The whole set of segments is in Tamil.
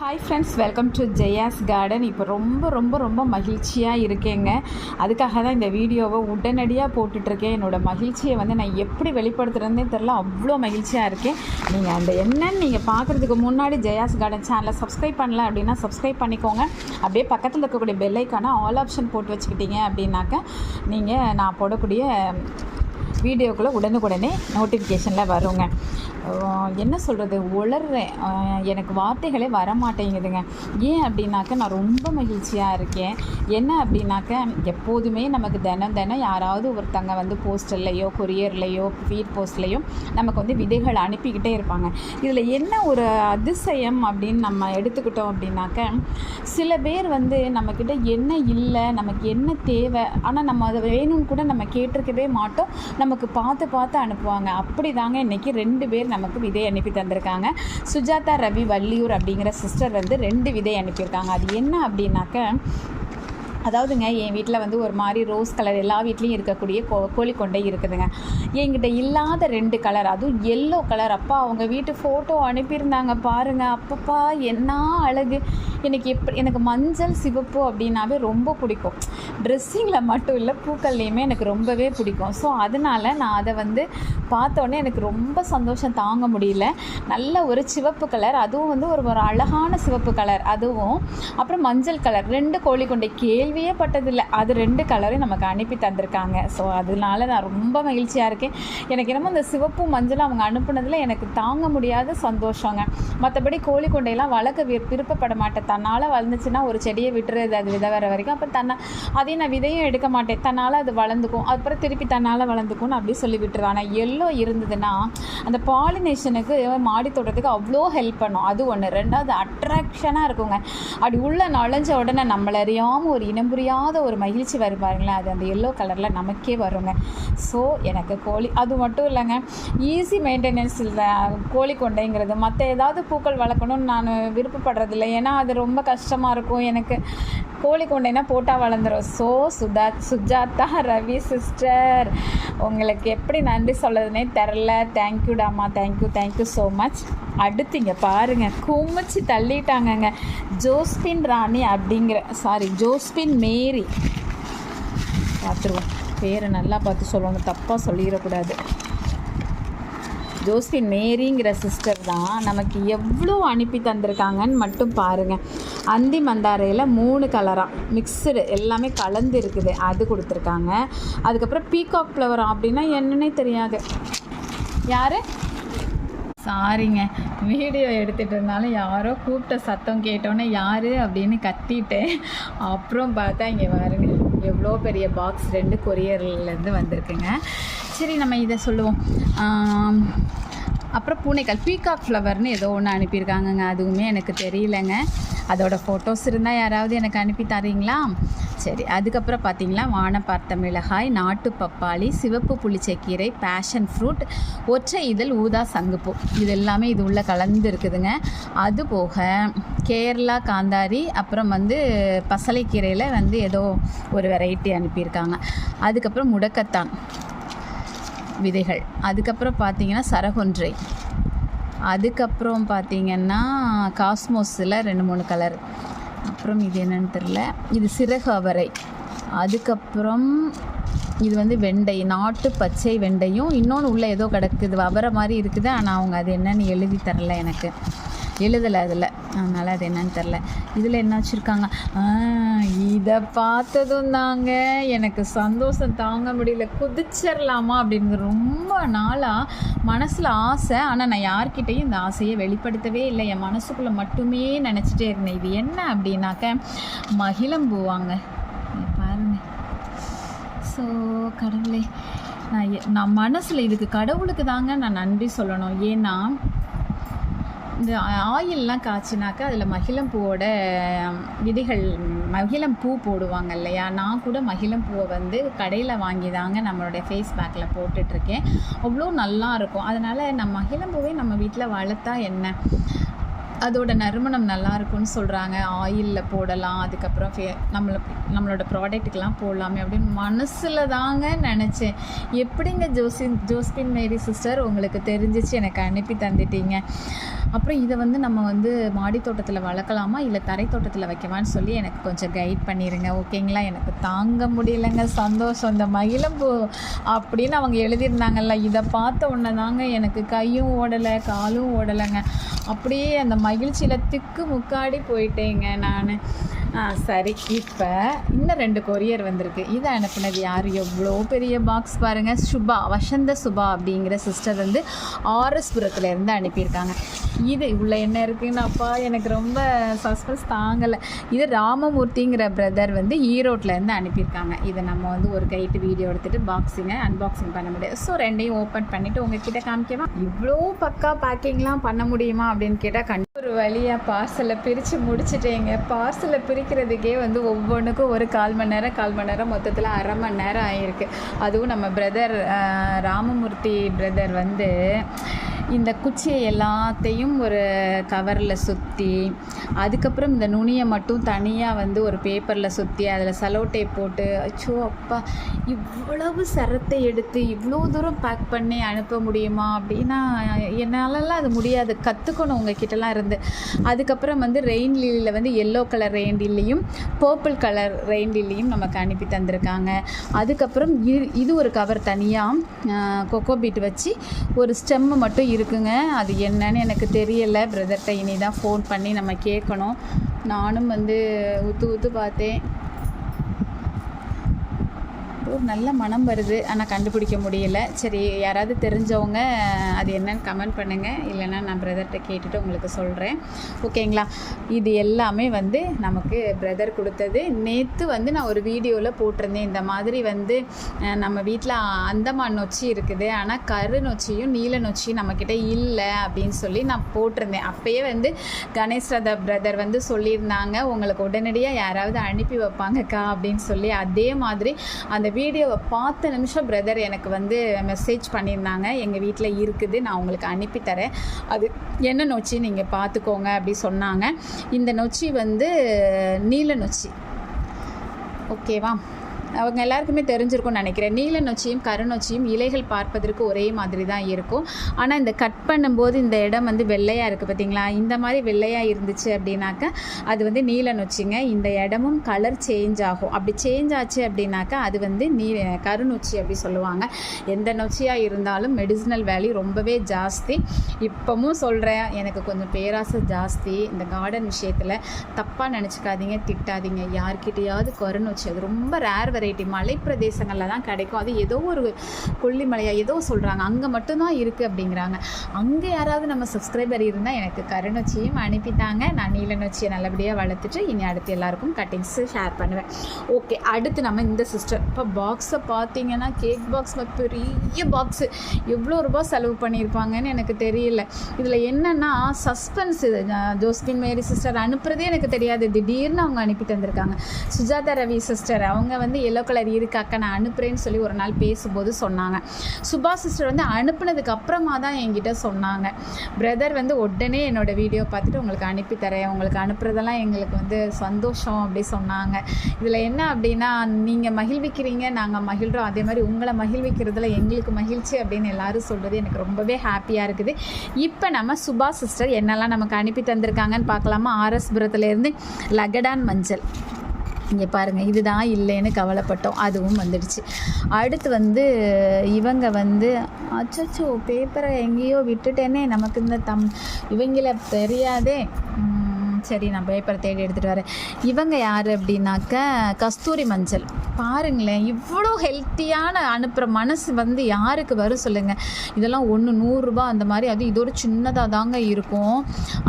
Hi friends welcome to Jaya's garden இப்போ ரொம்ப ரொம்ப ரொம்ப மகிழ்ச்சியாக இருக்கேங்க. அதுக்காக தான் இந்த வீடியோவை உடனடியாக போட்டுட்ருக்கேன். என்னோடய மகிழ்ச்சியை வந்து நான் எப்படி வெளிப்படுத்துகிறேன்னே தெரில அவ்வளோ மகிழ்ச்சியாக இருக்கேன். நீங்கள் அந்த என்னன்னு நீங்கள் பார்க்குறதுக்கு முன்னாடி ஜெயாஸ் கார்டன் சேனலை சப்ஸ்கிரைப் பண்ணல அப்படின்னா சப்ஸ்கிரைப் பண்ணிக்கோங்க. அப்படியே பக்கத்தில் இருக்கக்கூடிய பெல்லைக்கான ஆல் ஆப்ஷன் போட்டு வச்சுக்கிட்டீங்க அப்படின்னாக்க நீங்கள் நான் போடக்கூடிய வீடியோக்குள்ளே உடனுக்குடனே நோட்டிஃபிகேஷனில் வருங்க. என்ன சொல்கிறது உளர்றேன். எனக்கு வார்த்தைகளே வர மாட்டேங்குதுங்க ஏன் அப்படின்னாக்க நான் ரொம்ப மகிழ்ச்சியாக இருக்கேன். என்ன அப்படின்னாக்க எப்போதுமே நமக்கு தினம் தினம் யாராவது ஒருத்தங்க வந்து போஸ்டர்லேயோ கொரியர்லேயோ ஃபீட் போஸ்ட்லேயோ நமக்கு வந்து விதைகள் அனுப்பிக்கிட்டே இருப்பாங்க. இதில் என்ன ஒரு அதிசயம் அப்படின்னு நம்ம எடுத்துக்கிட்டோம் அப்படின்னாக்க சில பேர் வந்து நம்மக்கிட்ட என்ன இல்லை நமக்கு என்ன தேவை ஆனால் நம்ம அதை வேணும்னு கூட நம்ம கேட்டிருக்கவே மாட்டோம். நமக்கு பார்த்து பார்த்து அனுப்புவாங்க. அப்படி தாங்க இன்றைக்கி ரெண்டு பேர் நமக்கு விதை அனுப்பி தந்திருக்காங்க. சுஜாதா ரவி வள்ளியூர் அப்படிங்கிற சிஸ்டர் வந்து ரெண்டு விதை அனுப்பியிருக்காங்க. அது என்ன அப்படின்னாக்க அதாவதுங்க என் வீட்டில் வந்து ஒரு மாதிரி ரோஸ் கலர் எல்லா வீட்லேயும் இருக்கக்கூடிய கோ கோழிக்கொண்டை இருக்குதுங்க. என்கிட்ட இல்லாத ரெண்டு கலர் அதுவும் எல்லோ கலர். அப்பா அவங்க வீட்டு ஃபோட்டோ அனுப்பியிருந்தாங்க பாருங்கள் அப்பப்பா என்ன அழகு. எனக்கு எப்படி எனக்கு மஞ்சள் சிவப்பு அப்படின்னாவே ரொம்ப பிடிக்கும். ட்ரெஸ்ஸிங்கில் மட்டும் இல்லை பூக்கள்லேயுமே எனக்கு ரொம்பவே பிடிக்கும். ஸோ அதனால் நான் அதை வந்து பார்த்தோன்னே எனக்கு ரொம்ப சந்தோஷம். தாங்க முடியல. நல்ல ஒரு சிவப்பு கலர் அதுவும் வந்து ஒரு ஒரு அழகான சிவப்பு கலர் அதுவும். அப்புறம் மஞ்சள் கலர் ரெண்டு கோழிக்கொண்டை கேள்வியே பட்டதில்லை அது ரெண்டு கலரையும் நமக்கு அனுப்பி தந்திருக்காங்க. ஸோ அதனால நான் ரொம்ப மகிழ்ச்சியாக இருக்கேன். எனக்கு என்னமோ இந்த சிவப்பு மஞ்சளும் அவங்க அனுப்புனதில் எனக்கு தாங்க முடியாத சந்தோஷங்க. மற்றபடி கோழி கொண்டையெல்லாம் வளர்க்க விரு விருப்பப்பட மாட்டேன். தன்னால் வளர்ந்துச்சுன்னா ஒரு செடியை விட்டுறது அது விதை வர வரைக்கும். அப்போ தன்னை அதையும் நான் விதையும் எடுக்க மாட்டேன். தன்னால் அது வளர்ந்துக்கும். அப்புறம் திருப்பி தன்னால் வளர்ந்துக்கும்னு அப்படி சொல்லி விட்டுருவேன் ஆனால் எல்லோ இருந்ததுன்னா அந்த பாலினேஷனுக்கு மாடி தோட்டத்துக்கு அவ்வளோ ஹெல்ப் பண்ணும். அது ஒன்று ரெண்டாவது அட்ராக்ஷனாக இருக்குங்க. அப்படி உள்ள நுழைஞ்ச உடனே நம்மள அறியாமல் ஒரு இனம் புரியாத ஒரு மகிழ்ச்சி வரும் பாருங்களேன். அது அந்த எல்லோ கலரில் நமக்கே வருங்க. ஸோ எனக்கு கோழி அது மட்டும் இல்லைங்க. ஈஸி மெயின்டெனன்ஸ் இல்லை கோழி கொண்டைங்கிறது. மற்ற ஏதாவது பூக்கள் வளர்க்கணும்னு நான் விருப்பப்படுறதில்ல. ஏன்னா அது ரொம்ப கஷ்டமாக இருக்கும். எனக்கு கோழி கொண்டைனா போட்டால் வளர்ந்துரும். ஸோ சுதா சுஜாதா ரவி சிஸ்டர் உங்களுக்கு எப்படி நன்றி சொல்லதுனே தெரில தேங்க்யூடாம்மா thank you thank you so much அடுத்து இங்கே பாருங்கள் குமிச்சு தள்ளிட்டாங்கங்க. ஜோஸ்பின் ராணி அப்படிங்கிற சாரி ஜோஸ்பின் மேரி. பார்த்துருவோம். பேரை நல்லா பார்த்து சொல்லணும். தப்பாக சொல்லிடக்கூடாது. ஜோஸ்பின் மேரிங்கிற சிஸ்டர் தான் நமக்கு எவ்வளோ அனுப்பி தந்திருக்காங்கன்னு மட்டும் பாருங்கள் அந்தி மந்தாரையில் மூணு கலராக மிக்சடு எல்லாமே கலந்து இருக்குது. அது கொடுத்துருக்காங்க. அதுக்கப்புறம் பீகாக் ஃப்ளவர் அப்படின்னா என்னன்னே தெரியாது. யார்? சாரிங்க வீடியோ எடுத்துகிட்டு இருந்தாலும் யாரோ கூப்பிட்ட சத்தம் கேட்டோன்னே யார் அப்படின்னு கத்திட்டேன். அப்புறம் பார்த்தா இங்கே பாருங்க. எவ்வளோ பெரிய பாக்ஸ் ரெண்டு கொரியர்லேருந்து வந்திருக்குங்க. சரி நம்ம இதை சொல்லுவோம். அப்புறம் பூனைக்கால் பீகாக் ஃப்ளவர்னு ஏதோ ஒன்று அனுப்பியிருக்காங்கங்க. அதுவுமே எனக்கு தெரியலங்க. அதோடய ஃபோட்டோஸ் இருந்தால் யாராவது எனக்கு அனுப்பி தரீங்களா? சரி அதுக்கப்புறம் பார்த்தீங்களா வான பார்த்த மிளகாய் நாட்டு பப்பாளி சிவப்பு புளிச்சக்கீரை பேஷன் ஃப்ரூட் ஒற்றை இதழ் ஊதா சங்குப்பூ. இது எல்லாமே இது உள்ளே கலந்து இருக்குதுங்க அது போக கேரளா காந்தாரி அப்புறம் வந்து பசலைக்கீரையில் வந்து ஏதோ ஒரு வெரைட்டி அனுப்பியிருக்காங்க. அதுக்கப்புறம் முடக்கத்தான். விதைகள். அதுக்கப்புறம் பார்த்தீங்கன்னா சரகொன்றை. அதுக்கப்புறம் பார்த்தீங்கன்னா காஸ்மோஸில் ரெண்டு மூணு கலர் அப்புறம் இது என்னென்னு தெரில இது சிறகு அவரை. அதுக்கப்புறம் இது வந்து வெண்டை நாட்டு பச்சை வெண்டையும் இன்னொன்று உள்ளே ஏதோ கிடக்குது. அவரை மாதிரி இருக்குது. ஆனால் அவங்க அது என்னன்னு எழுதி தரல எனக்கு. எழுதலை அதில். அதனால் அது என்னன்னு தெரில இதில் என்ன வச்சுருக்காங்க? இதை பார்த்ததும் தாங்க எனக்கு சந்தோஷம் தாங்க முடியல. குதிச்சிடலாமா அப்படின்னு ரொம்ப நாளாக மனசில் ஆசை. ஆனால் நான் யார்கிட்டையும் இந்த ஆசையை வெளிப்படுத்தவே இல்லை. என் மனசுக்குள்ளே மட்டுமே நினச்சிட்டே இருந்தேன். இது என்ன அப்படின்னாக்க மகிழம் போவாங்க. ஸோ கடவுளே. நான் எ- நான் மனசில் இதுக்கு கடவுளுக்கு தாங்க நான் நன்றி சொல்லணும். ஏன்னா இந்த ஆயிலெலாம் காய்ச்சினாக்கா அதில் மகிழம்பூவோட விதைகள் மகிழம்பூ போடுவாங்க இல்லையா? நான் கூட மகிழம்பூவை வந்து கடையில் வாங்கி தாங்க நம்மளுடைய ஃபேஸ் பேக்கில் போட்டுட்ருக்கேன். அவ்வளோ நல்லா இருக்கும். அதனால் நம்ம மகிழம்பூவே நம்ம வீட்டில் வளர்த்தா என்ன? அதோட நறுமணம் நல்லா இருக்கும்னு சொல்கிறாங்க ஆயிலில் போடலாம் அதுக்கப்புறம் ஃபே நம்மள நம்மளோட ப்ராடக்ட்டுக்கெலாம் போடலாமே அப்படின்னு மனசில் தாங்க நினச்சேன். எப்படிங்க ஜோசின் ஜோஸ்பின் மேரி சிஸ்டர் உங்களுக்கு தெரிஞ்சிச்சு எனக்கு அனுப்பி தந்துட்டீங்க. அப்புறம் இதை வந்து நம்ம வந்து மாடி தோட்டத்தில் வளர்க்கலாமா இல்லை தரை தோட்டத்தில் வைக்கவான்னு சொல்லி எனக்கு கொஞ்சம் கைட் பண்ணிடுங்க ஓகேங்களா எனக்கு தாங்க முடியலைங்க சந்தோஷம். இந்த மகிழம்பூ அப்படின்னு அவங்க எழுதியிருந்தாங்கல்ல இதை பார்த்த உடனே தாங்க எனக்கு கையும் ஓடலை காலும் ஓடலைங்க. அப்படியே அந்த மகிழ்ச்சியில் திக்கு முக்காடி போயிட்டேங்க நான். சரி இப்போ இன்னும் ரெண்டு கொரியர் வந்திருக்கு. இதை அனுப்புனது யார்? எவ்வளோ பெரிய பாக்ஸ் பாருங்கள் சுபா வசந்த சுபா அப்படிங்கிற சிஸ்டர் வந்து ஆர்எஸ்புரத்துலேருந்து அனுப்பியிருக்காங்க. இது உள்ள என்ன இருக்குன்னு அப்பா எனக்கு ரொம்ப சஸ்பென்ஸ் தாங்கலை. இது ராமமூர்த்திங்கிற பிரதர் வந்து ஈரோட்டில் இருந்து அனுப்பியிருக்காங்க. இதை நம்ம வந்து ஒரு கைட்டு வீடியோ எடுத்துகிட்டு பாக்ஸிங்கை அன்பாக்சிங் பண்ண முடியாது. ஸோ ரெண்டையும் ஓப்பன் பண்ணிவிட்டு உங்ககிட்ட காமிக்கவா? இவ்வளோ பக்கா பேக்கிங்லாம் பண்ண முடியுமா அப்படின்னு கேட்டால் கண்டிப்பாக ஒரு வழியாக பார்சலை பிரித்து முடிச்சிட்டேங்க. பார்சலை பிரிக்கிறதுக்கே வந்து ஒவ்வொன்றுக்கும் ஒரு கால் மணி நேரம் கால் மணி நேரம் மொத்தத்தில் அரை மணி நேரம் ஆகிருக்கு அதுவும் நம்ம பிரதர் ராமமூர்த்தி பிரதர் வந்து இந்த குச்சியை எல்லாத்தையும் ஒரு கவரில் சுற்றி அதுக்கப்புறம் இந்த நுனியை மட்டும் தனியாக வந்து ஒரு பேப்பரில் சுற்றி அதில் செலோ டேப் போட்டு அச்சோ அப்பா இவ்வளவு சரத்தை எடுத்து இவ்வளோ தூரம் பேக் பண்ணி அனுப்ப முடியுமா? அப்படின்னா என்னாலலாம் அது முடியாது. கற்றுக்கணும் உங்ககிட்டலாம் இருந்து. அதுக்கப்புறம் வந்து ரெயின் லில்லியில் வந்து எல்லோ கலர் ரெயின் லில்லியும் பர்பிள் கலர் ரெயின் லில்லியும் நமக்கு அனுப்பி தந்திருக்காங்க. அதுக்கப்புறம் இது இது ஒரு கவர் தனியாக கொக்கோ பீட் வச்சு ஒரு ஸ்டெம்மு மட்டும் இருக்குங்க. அது என்னன்னு எனக்கு தெரியலை. பிரதர்கிட்ட இனி தான் ஃபோன் பண்ணி நம்ம கேட்கணும் நானும் வந்து உத்து உத்து பார்த்தேன். ஒரு நல்ல மனம் வருது. ஆனால் கண்டுபிடிக்க முடியல. சரி யாராவது தெரிஞ்சவங்க அது என்னன்னு கமெண்ட் பண்ணுங்கள் இல்லைன்னா நான் பிரதர்கிட்ட கேட்டுட்டு உங்களுக்கு சொல்கிறேன் ஓகேங்களா இது எல்லாமே வந்து நமக்கு பிரதர் கொடுத்தது. நேற்று வந்து நான் ஒரு வீடியோவில் போட்டிருந்தேன். இந்த மாதிரி வந்து நம்ம வீட்டில் அந்தமான் நொச்சி இருக்குது. ஆனால் கரு நொச்சியும் நீல நொச்சியும் நம்மக்கிட்ட இல்லை அப்படின்னு சொல்லி நான் போட்டிருந்தேன். அப்போயே வந்து கணேஷ் ரதா பிரதர் வந்து சொல்லியிருந்தாங்க. உங்களுக்கு உடனடியாக யாராவது அனுப்பி வைப்பாங்கக்கா அப்படின்னு சொல்லி. அதே மாதிரி அந்த வீடியோவை பார்த்த நிமிஷம் பிரதர் எனக்கு வந்து மெசேஜ் பண்ணியிருந்தாங்க. எங்கள் வீட்டில் இருக்குது. நான் உங்களுக்கு அனுப்பி தரேன் அது என்ன நொச்சி? நீங்கள் பார்த்துக்கோங்க அப்படி சொன்னாங்க. இந்த நொச்சி வந்து நீல நொச்சி. ஓகேவா அவங்க எல்லாருக்குமே தெரிஞ்சிருக்கும்னு நினைக்கிறேன். நீல நொச்சியும் கருநொச்சியும் இலைகள் பார்ப்பதற்கு ஒரே மாதிரி தான் இருக்கும். ஆனால் இந்த கட் பண்ணும்போது இந்த இடம் வந்து வெள்ளையாக இருக்குது பார்த்தீங்களா இந்த மாதிரி வெள்ளையாக இருந்துச்சு அப்படின்னாக்கா அது வந்து நீல நொச்சிங்க இந்த இடமும் கலர் சேஞ்ச் ஆகும். அப்படி சேஞ்ச் ஆச்சு அப்படின்னாக்கா அது வந்து நீ கருநொச்சி அப்படி சொல்லுவாங்க. எந்த நொச்சியாக இருந்தாலும் மெடிசினல் வேல்யூ ரொம்பவே ஜாஸ்தி. இப்போவும் சொல்கிறேன் எனக்கு கொஞ்சம் பேராசை ஜாஸ்தி. இந்த கார்டன் விஷயத்தில் தப்பாக நினச்சிக்காதீங்க திட்டாதீங்க. யார்கிட்டையாவது கருநொச்சி அது ரொம்ப ரேர் வெரைட்டி மலை பிரதேசங்களில் தான் கிடைக்கும். அது ஏதோ ஒரு கொல்லிமலையாக ஏதோ சொல்கிறாங்க அங்கே மட்டும்தான் இருக்குது அப்படிங்கிறாங்க. அங்கே யாராவது நம்ம சப்ஸ்கிரைபர் இருந்தால் எனக்கு கருநொச்சியும் அனுப்பிட்டாங்க. நான் நீலநொச்சியை நல்லபடியாக வளர்த்துட்டு இனி அடுத்து எல்லாருக்கும் கட்டிங்ஸு ஷேர் பண்ணுவேன். ஓகே அடுத்து நம்ம இந்த சிஸ்டர் இப்போ பாக்ஸை பார்த்தீங்கன்னா கேக் பாக்ஸ் பெரிய பாக்ஸு எவ்வளோ ரூபாய் செலவு பண்ணியிருப்பாங்கன்னு எனக்கு தெரியல. இதில் என்னென்னா சஸ்பென்ஸ் இது. ஜோஸ்பின் மேரி சிஸ்டர் அனுப்புகிறதே எனக்கு தெரியாது. திடீர்னு அவங்க அனுப்பி தந்திருக்காங்க சுஜாதா ரவி சிஸ்டர் அவங்க வந்து எல்லோ கலர் இருக்காக்கா நான் அனுப்புகிறேன்னு சொல்லி ஒரு நாள் பேசும்போது சொன்னாங்க. சுபா சிஸ்டர் வந்து அனுப்புனதுக்கு அப்புறமா தான் என்கிட்ட சொன்னாங்க. பிரதர் வந்து உடனே என்னோட வீடியோ பார்த்துட்டு உங்களுக்கு அனுப்பி தரேன். உங்களுக்கு அனுப்புறதெல்லாம் எங்களுக்கு வந்து சந்தோஷம் அப்படி சொன்னாங்க. இதில் என்ன அப்படின்னா நீங்கள் மகிழ்விக்கிறீங்க நாங்கள் மகிழ்கிறோம் அதே மாதிரி உங்களை மகிழ்விக்கிறதுல எங்களுக்கு மகிழ்ச்சி அப்படின்னு எல்லாரும் சொல்கிறது எனக்கு ரொம்பவே ஹாப்பியாக இருக்குது. இப்போ நம்ம சுபா சிஸ்டர் என்னெல்லாம் நமக்கு அனுப்பி தந்திருக்காங்கன்னு பார்க்கலாமா? ஆர்எஸ்புரத்துலேருந்து லகடான் மஞ்சள். இங்கே பாருங்கள் இதுதான் இல்லைன்னு கவலைப்பட்டோம். அதுவும் வந்துடுச்சு. அடுத்து வந்து இவங்க வந்து அச்சோ பேப்பரை எங்கேயோ விட்டுட்டேனே நமக்கு இந்த தம் இவங்கள தெரியாதே. சரி நான் பேப்பரை தேடி எடுத்துகிட்டு வரேன். இவங்க யார் அப்படின்னாக்க கஸ்தூரி மஞ்சள். பாருங்களேன் இவ்வளோ ஹெல்த்தியான அனுப்புகிற மனசு வந்து யாருக்கு வரும் சொல்லுங்கள் இதெல்லாம் ஒன்று நூறுரூபா அந்த மாதிரி அது இதோட சின்னதாக தாங்க இருக்கும்.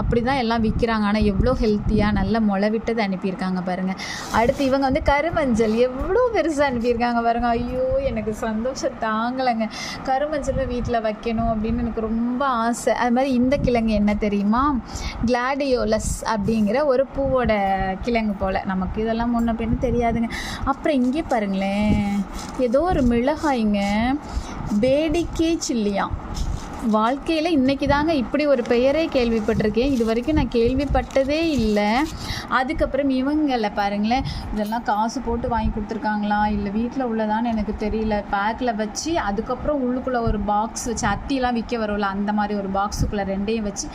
அப்படி தான் எல்லாம் விற்கிறாங்க ஆனால் எவ்வளோ ஹெல்த்தியாக நல்ல முளைவிட்டது அனுப்பியிருக்காங்க பாருங்கள் அடுத்து இவங்க வந்து கருமஞ்சள் எவ்வளோ பெருசாக அனுப்பியிருக்காங்க பாருங்க. ஐயோ எனக்கு சந்தோஷம் தாங்கலைங்க. கருமஞ்சள் வீட்டில் வைக்கணும் அப்படின்னு எனக்கு ரொம்ப ஆசை. அது மாதிரி இந்த கிழங்கு என்ன தெரியுமா? கிளாடியோலஸ் அப்படிங்கிற ஒரு பூவோட கிழங்கு போல். நமக்கு இதெல்லாம் முன்ன பின்னு தெரியாதுங்க. அப்புறம் இங்கே பாருங்களேன். ஏதோ ஒரு மிளகாய்ங்க. பேடிக்கே சில்லியாம் வாழ்க்கையில் இன்றைக்கி தாங்க இப்படி ஒரு பெயரே கேள்விப்பட்டிருக்கேன். இது வரைக்கும் நான் கேள்விப்பட்டதே இல்லை. அதுக்கப்புறம் இவங்களை பாருங்களேன். இதெல்லாம் காசு போட்டு வாங்கி கொடுத்துருக்காங்களா? இல்லை வீட்டில் உள்ளதான்னு எனக்கு தெரியல. பேக்கில் வச்சு அதுக்கப்புறம் உள்ளுக்குள்ளே ஒரு பாக்ஸ் வச்சு அத்திலாம் விற்க வரும்ல. அந்த மாதிரி ஒரு பாக்ஸுக்குள்ளே ரெண்டையும் வச்சு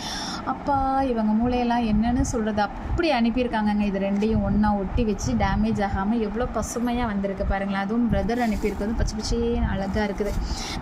அப்பா இவங்க மூளையெல்லாம் என்னன்னு சொல்கிறது அப்படி அனுப்பியிருக்காங்கங்க. இது ரெண்டையும் ஒன்றா ஒட்டி வச்சு டேமேஜ் ஆகாமல் எவ்வளோ பசுமையாக வந்திருக்கு பாருங்களேன். அதுவும் பிரதர் அனுப்பியிருக்கிறது பச்சை பச்சேன்னு அழகாக இருக்குது.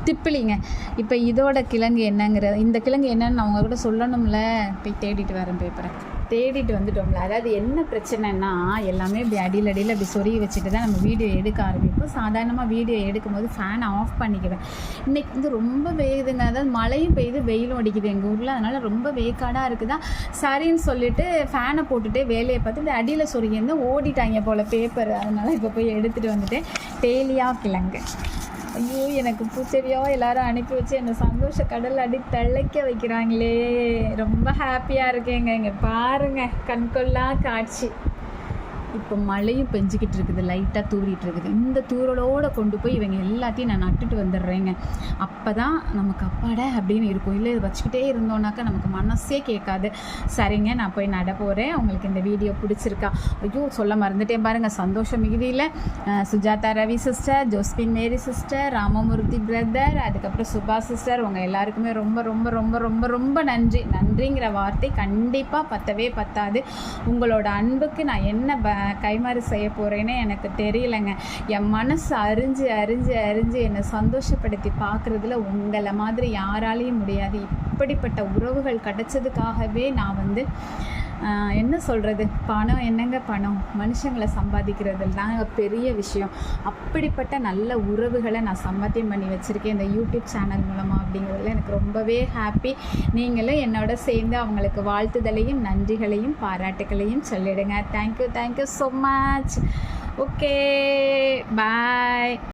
திப்பிலிங்க இப்போ இதோட கிழங்கு என்னங்கிறது இந்த கிழங்கு என்னன்னு அவங்க கூட சொல்லணும்ல? போய் தேடிட்டு வரேன் பேப்பரை தேடிட்டு வந்துட்டோம்ல. அதாவது என்ன பிரச்சனைனா எல்லாமே இப்படி அடியில் அடியில் அப்படி சொருகி வச்சுட்டு தான் நம்ம வீடியோ எடுக்க ஆரம்பிப்போம். சாதாரணமாக வீடியோ எடுக்கும்போது ஃபேனை ஆஃப் பண்ணிக்குவேன். இன்றைக்கி வந்து ரொம்ப வேகுதுங்க. அதாவது மழையும் பெய்யுது வெயிலும் அடிக்குது எங்கள் ஊரில். அதனால் ரொம்ப வேக்காடாக இருக்குதா? சரின்னு சொல்லிட்டு ஃபேனை போட்டுட்டு வேலையை பார்த்து இந்த அடியில் சொருகி இருந்தால் ஓடிட்டாங்க போல் பேப்பர் அதனால் இப்போ போய் எடுத்துகிட்டு வந்துட்டு டெய்லியாக கிழங்கு. ஐயோ எனக்கு பூச்செடியோ எல்லாரும் அனுப்பி வச்சு என்னை சந்தோஷ கடல் அடி திளைக்க வைக்கிறாங்களே. ரொம்ப ஹாப்பியாக இருக்கேங்க. இங்கே பாருங்க கண்கொள்ளா காட்சி. இப்போ மழையும் பெஞ்சிக்கிட்டு இருக்குது லைட்டாக தூரிட்டு இருக்குது. இந்த தூரலோடு கொண்டு போய் இவங்க எல்லாத்தையும் நான் நட்டுட்டு வந்துடுறேங்க. அப்போ தான் நமக்கு அப்பாட அப்படின்னு இருக்கும். இல்லை இது வச்சுக்கிட்டே இருந்தோன்னாக்கா நமக்கு மனசே கேட்காது. சரிங்க நான் போய் நட போகிறேன் உங்களுக்கு இந்த வீடியோ பிடிச்சிருக்கா? ஐயோ சொல்ல மறந்துட்டேன் பாருங்கள் சந்தோஷம் மிகுதியில் Sujatha Ravi sister Josephine Mary sister Ramamurthy brother அதுக்கப்புறம் சுபா சிஸ்டர் உங்கள் எல்லாருக்குமே ரொம்ப ரொம்ப ரொம்ப ரொம்ப ரொம்ப நன்றி. நன்றிங்கிற வார்த்தை கண்டிப்பாக பத்தவே பத்தாது. உங்களோட அன்புக்கு நான் என்ன ப கைமாறு செய்ய போகிறேன்னு எனக்கு தெரியலைங்க. என் மனசு அறிஞ்சு அறிஞ்சு அறிஞ்சு என்னை சந்தோஷப்படுத்தி பார்க்குறதுல உங்களை மாதிரி யாராலையும் முடியாது. இப்படிப்பட்ட உறவுகள் கிடைச்சதுக்காகவே நான் வந்து என்ன சொல்கிறது பணம் என்னங்க பணம்? மனுஷங்களை சம்பாதிக்கிறது தாங்க பெரிய விஷயம். அப்படிப்பட்ட நல்ல உறவுகளை நான் சம்பாத்தியம் பண்ணி வச்சுருக்கேன் இந்த யூடியூப் சேனல் மூலமாக அப்படிங்கிறதுல எனக்கு ரொம்பவே ஹாப்பி நீங்களும் என்னோட சேர்ந்து அவங்களுக்கு வாழ்த்துதலையும் நன்றிகளையும் பாராட்டுகளையும் சொல்லிடுங்க. Thank you thank you so much okay bye